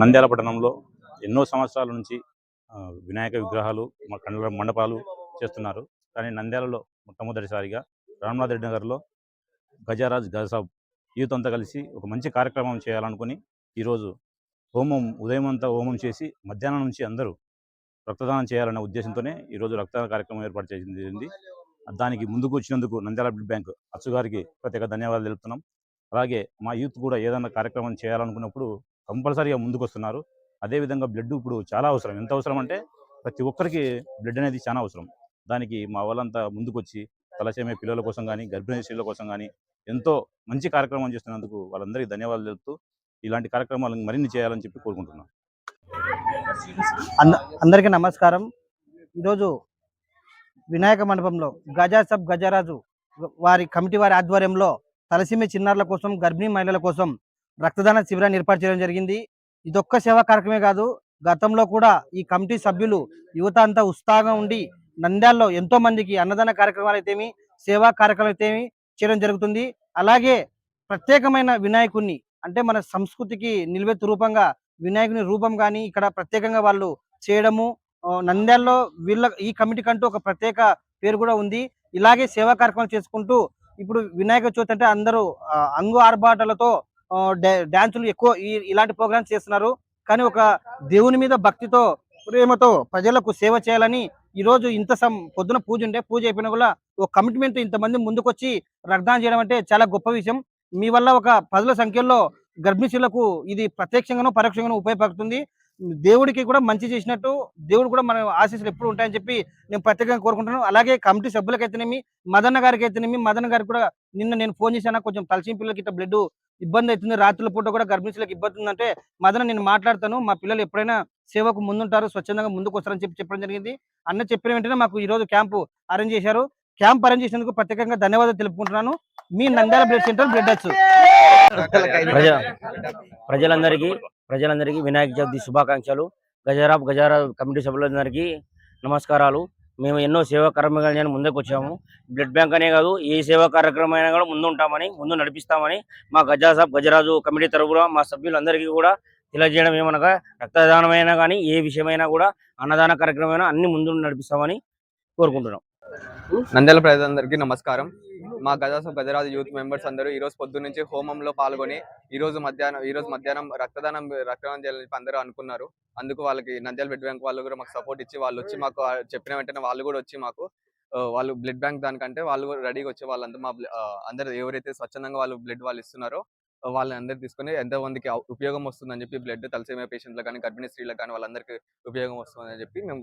నంద్యాల పట్టణంలో ఎన్నో సంవత్సరాల నుంచి వినాయక విగ్రహాలు కండల కండ్ల మండపాలు చేస్తున్నారు. కానీ నంద్యాలలో మొట్టమొదటిసారిగా రామ్నాథ్ రెడ్డి నగర్లో గజారాజ్ గజసాబ్ యూత్ అంతా కలిసి ఒక మంచి కార్యక్రమం చేయాలనుకుని ఈరోజు హోమం ఉదయం అంతా హోమం చేసి మధ్యాహ్నం నుంచి అందరూ రక్తదానం చేయాలనే ఉద్దేశంతోనే ఈరోజు రక్తదాన కార్యక్రమం ఏర్పాటు చేసింది. దానికి ముందుకు వచ్చినందుకు నంద్యాల బ్లడ్ బ్యాంక్ అచ్చు గారికి ప్రత్యేక ధన్యవాదాలు తెలుపుతున్నాం. అలాగే మా యూత్ కూడా ఏదైనా కార్యక్రమం చేయాలనుకున్నప్పుడు కంపల్సరీగా ముందుకొస్తున్నారు. అదేవిధంగా బ్లడ్ ఇప్పుడు చాలా అవసరం. ఎంత అవసరం అంటే ప్రతి ఒక్కరికి బ్లడ్ అనేది చాలా అవసరం. దానికి మా వాళ్ళంతా ముందుకొచ్చి తలసేమే పిల్లల కోసం కానీ గర్భిణీ స్త్రీల కోసం కానీ ఎంతో మంచి కార్యక్రమం చేస్తున్నందుకు వాళ్ళందరికీ ధన్యవాదాలు తెలుపుతూ ఇలాంటి కార్యక్రమాలను మరిన్ని చేయాలని చెప్పి కోరుకుంటున్నాం. అంద అందరికీ నమస్కారం. ఈరోజు వినాయక మండపంలో గజా సబ్ గజరాజు వారి కమిటీ వారి ఆధ్వర్యంలో తలసీమ చిన్నారుల కోసం గర్భిణీ మహిళల కోసం రక్తదాన శిబిరాన్ని ఏర్పాటు చేయడం జరిగింది. ఇదొక్క సేవా కార్యక్రమే కాదు గతంలో కూడా ఈ కమిటీ సభ్యులు యువత అంతా ఉత్సాహంగా ఉండి నంద్యాలలో ఎంతో మందికి అన్నదాన కార్యక్రమాలు అయితేమి సేవా కార్యక్రమాలు అయితేమి చేయడం జరుగుతుంది. అలాగే ప్రత్యేకమైన వినాయకుడిని అంటే మన సంస్కృతికి నిలువెత్తు రూపంగా వినాయకుని రూపం కానీ ఇక్కడ ప్రత్యేకంగా వాళ్ళు చేయడము నంద్యాల్లో వీళ్ళ ఈ కమిటీ కంటూ ఒక ప్రత్యేక పేరు కూడా ఉంది. ఇలాగే సేవా కార్యక్రమాలు చేసుకుంటూ ఇప్పుడు వినాయక చవితి అంటే అందరూ అంగు ఆర్భాటాలతో డ్యాన్సులు డాన్సులు ఎక్కువ ఇలాంటి ప్రోగ్రామ్స్ చేస్తున్నారు. కానీ ఒక దేవుని మీద భక్తితో ప్రేమతో ప్రజలకు సేవ చేయాలని ఈ రోజు ఇంత సం పొద్దున పూజ ఉంటే పూజ అయిపోయినా కూడా ఒక కమిట్మెంట్ ఇంతమంది ముందుకొచ్చి రక్తదానం చేయడం అంటే చాలా గొప్ప విషయం. మీ వల్ల ఒక పదుల సంఖ్యలో గర్భిణీలకు ఇది ప్రత్యక్షంగానూ పరోక్షంగానూ ఉపయోగపడుతుంది. దేవుడికి కూడా మంచి చేసినట్టు దేవుడు కూడా మన ఆశీస్సులు ఎప్పుడు ఉంటాయని చెప్పి నేను ప్రత్యేకంగా కోరుకుంటున్నాను. అలాగే కమిటీ సభ్యులకైతేనేమి మదన్న గారికి అయితేనేమి మదన్న గారికి కూడా నిన్న నేను ఫోన్ చేశాను కొంచెం తలసిన పిల్లలకి ఇట్లా బ్లడ్ ఇబ్బంది అవుతుంది రాత్రుల పూట కూడా గర్భిణీలకు ఇబ్బంది ఉందంటే మదన నేను మాట్లాడతాను. మా పిల్లలు ఎప్పుడైనా సేవకు ముందుంటారు స్వచ్ఛందంగా ముందుకు వస్తారని చెప్పి చెప్పడం జరిగింది. అన్న చెప్పిన వెంటనే మాకు ఈ రోజు క్యాంపు అరేంజ్ చేశారు. క్యాంప్ అరేంజ్ చేసినందుకు ప్రత్యేకంగా ధన్యవాదాలు తెలుపుకుంటున్నాను. మీ నంద్యాల బ్లడ్ సెంటర్ బ్లడ్ వచ్చు ప్రజలందరికీ ప్రజలందరికీ వినాయక చవితి శుభాకాంక్షలు. గజరాబ్ గజారాబ్ కమిటీ సభ్యులందరికీ నమస్కారాలు. మేము ఎన్నో సేవా కార్యక్రమాలు ముందుకు వచ్చాము బ్లడ్ బ్యాంక్ అనే కాదు ఏ సేవా కార్యక్రమం అయినా కూడా ముందు ఉంటామని ముందు నడిపిస్తామని మా గజాసాబ్ గజరాజు కమిటీ తరఫున మా సభ్యులందరికీ కూడా తెలియజేయడం ఏమనగా రక్తదానమైనా కానీ ఏ విషయమైనా కూడా అన్నదాన కార్యక్రమమైనా అన్ని ముందు నడిపిస్తామని కోరుకుంటున్నాం. నంద్యాల ప్రజలందరికీ నమస్కారం. మా గజాస గజరాజు యూత్ మెంబర్స్ అందరూ ఈ రోజు పొద్దున్న నుంచి హోమంలో పాల్గొని ఈ రోజు మధ్యాహ్నం ఈ రోజు మధ్యాహ్నం రక్తదానం రక్తదానం చేయాలని చెప్పి అందరూ అనుకున్నారు. అందుకు వాళ్ళకి నంద్యాల బ్లడ్ బ్యాంక్ వాళ్ళు కూడా మాకు సపోర్ట్ ఇచ్చి వాళ్ళు వచ్చి మాకు చెప్పిన వెంటనే వాళ్ళు కూడా వచ్చి మాకు వాళ్ళు బ్లడ్ బ్యాంక్ దానికంటే వాళ్ళు కూడా రెడీగా వచ్చి వాళ్ళంతా మా అందరు అందరూ ఎవరైతే స్వచ్ఛందంగా వాళ్ళు బ్లడ్ వాళ్ళు ఇస్తున్నారో వాళ్ళని అందరు తీసుకొని ఎంతో మందికి ఉపయోగం వస్తుందని చెప్పి బ్లడ్ తలసేమియా పేషెంట్లకు కానీ గర్భిణీ స్త్రీలకు కానీ వాళ్ళందరికీ ఉపయోగం వస్తుందని చెప్పి మేము